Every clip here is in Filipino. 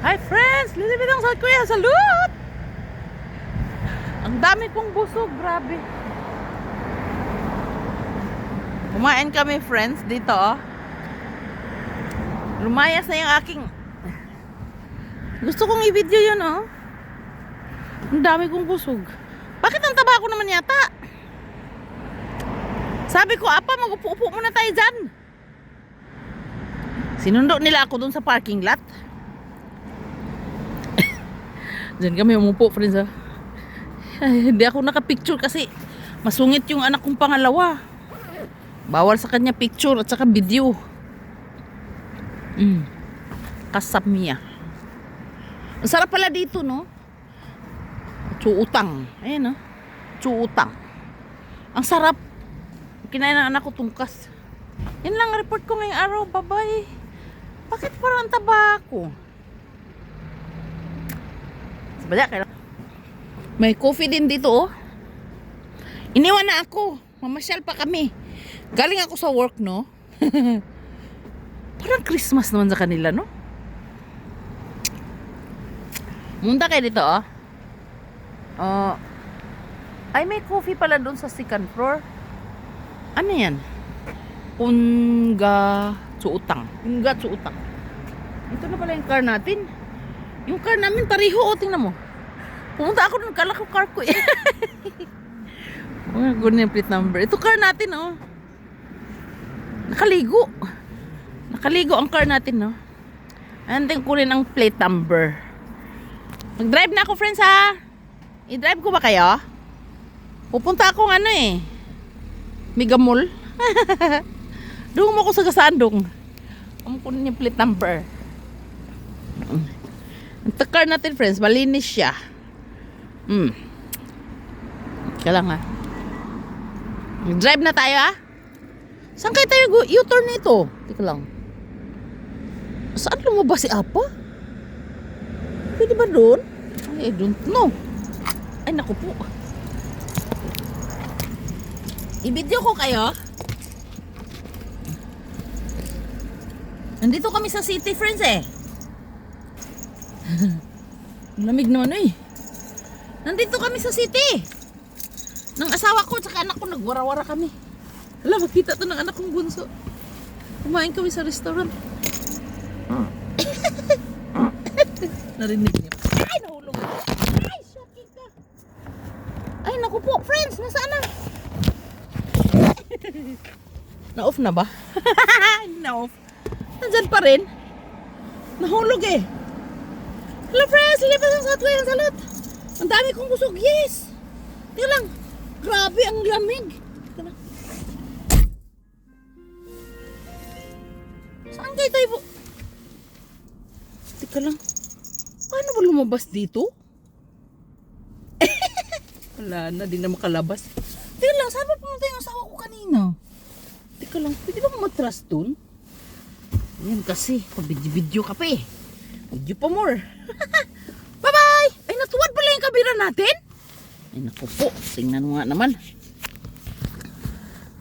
Hi friends! Lilibitang sa kuya! Salute! Ang dami kong busog, grabe. Kumain kami friends dito oh. Lumayas na yung aking Gusto kong i-video yun oh. Ang dami kong busog. Bakit ang taba ko naman yata? Sabi ko, apa, mag-upo-upo muna tayo dyan. Sinundo nila ako dun sa parking lot. Diyan kami umupo, friends. ah. Ay, hindi ako nakapicture kasi masungit yung anak kong pangalawa. Bawal sa kanya picture at saka video. Mm. Kasap niya. Ang sarap pala dito, no? Tsuutang. Ayan, no? Tsuutang. Ang sarap. Kinain ng anak ko tungkas. Yan lang ang report ko ngayong araw. Bye-bye. Bakit parang ang taba ako? Sabaya, kailangan. May coffee din dito, oh. Iniwan na ako. Mamasyal pa kami. Galing ako sa work, no? Parang Christmas naman sa kanila, no? Munta kayo dito, oh. Oh. ay, may coffee pala doon sa second floor. Ano yan? Unga Tsuutang. Unga Tsuutang. Ito na pala yung car natin. Yung car namin pareho, oh, tingnan mo. Pumunta ako doon, kala ko car ko eh. Oh, good yung plate number. Ito car natin, oh. Nakaligo. Nakaligo ang car natin, no. Anting kunin ang plate number. Mag-drive na ako, friends, ha. I-drive ko ba kayo? Pupunta akong ano eh. Mega Mall. Doon mo ako sa Gasandong. Ang kunin yung plate number. Ang car natin, friends, malinis siya. Hmm. Kaya lang, ha. Drive na tayo, ha? Saan kayo tayo U-turn nito? Teka lang. Saan lumabas si Apa? Pwede ba doon? I don't know. Ay, naku po. I-video ko kayo. Nandito kami sa city, friends, eh. Lamig naman, eh. Nandito kami sa city. Nang asawa ko at anak ko, nagwara-wara kami. Wala, makita to ng anak kong bunso. Kumain kami sa restaurant. Narinig niyo. Ay, nahulog. Ay, shocking ka. Ay, naku po, friends, nasaan na? Na-off na ba? Na-off. Nandyan pa rin. Nahulog eh. Hello friends, lilipas ang Southway ang salot. Ang dami kong busog, yes. Tingnan lang. Grabe ang lamig. Saan kayo tayo? Teka lang. Paano ba lumabas dito? Wala na, di na makalabas. Teka lang, saan ba pumunta yung asawa ko kanina? Teka lang, pwede ba matras dun? Yan kasi, pabidyo-video ka pa eh. Video pa more. Bye-bye! Ay, natuwad pala yung kabira natin? Ay, naku po. Tingnan mo nga naman.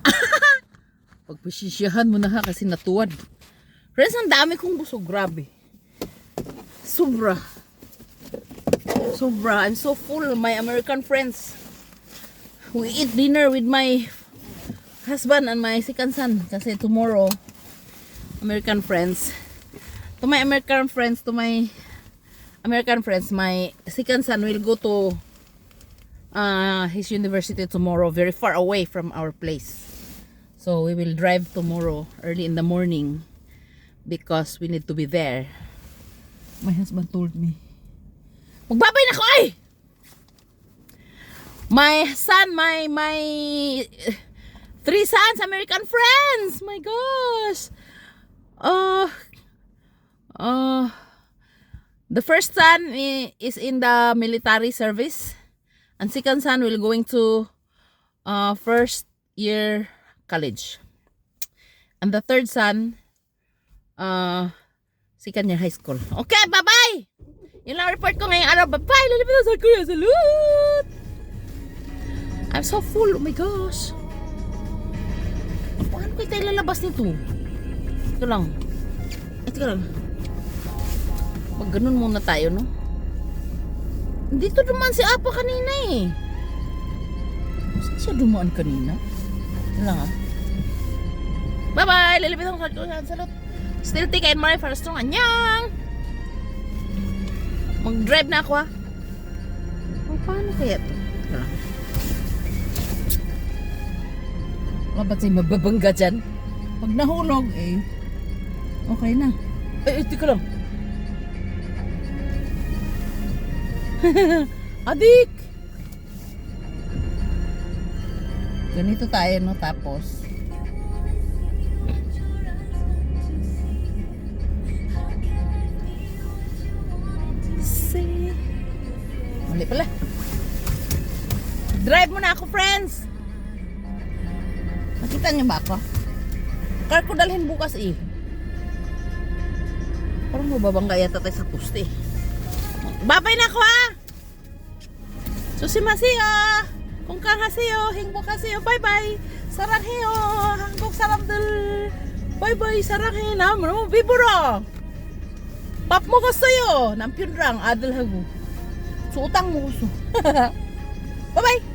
Pagpasisyahan mo na ha kasi natuwad. Friends, ang dami kong busog. Grabe. Sobra. Sobra. I'm so full. My American friends. We eat dinner with my husband and my second son. Kasi tomorrow, American friends. To my American friends, to my American friends, my second son will go to uh, his university tomorrow, very far away from our place. So we will drive tomorrow early in the morning because we need to be there. My husband told me. Magbabay na ko ay! My son, my, my three sons, American friends! My gosh! Uh, uh, the first son is in the military service. And second son will going to uh, first year college. And the third son, uh, second year high school. Okay, bye-bye! Yun lang report ko ngayong araw. Bye-bye! Lalapit na sa kuya. Salute! I'm so full. Oh my gosh. Paano kayo tayo lalabas nito? Ito lang. Ito lang. Mag ganun muna tayo, no? Dito dumaan si Apa kanina eh. Saan siya dumaan kanina? Wala nga. Bye-bye! Lalapit ako sa salot. Still take and Mari for strong. Anyang! Mag-drive na ako ah. Oh, paano kaya to? Wala ba't sa'yo mababangga dyan? Pag nahulog eh, okay na. Eh, eh, tika lang. Adik! Ganito tayo, no? Tapos? Mali pala. Drive mo na ako, friends! Nakita niyo ba ako? Car ko dalhin bukas eh. Parang mababangga yata tayo sa poste eh. Babay na ako ah! Susimasiyo! Kung kang hasiyo, hingbok hasiyo, bye bye! Sarang hiyo! Hanggok sarang dal! Bye bye! Sarang hiyo na! Mo, biburo! Pap mo gusto yo! Nampiyon rang, adal hago. Suutang mo gusto. bye bye!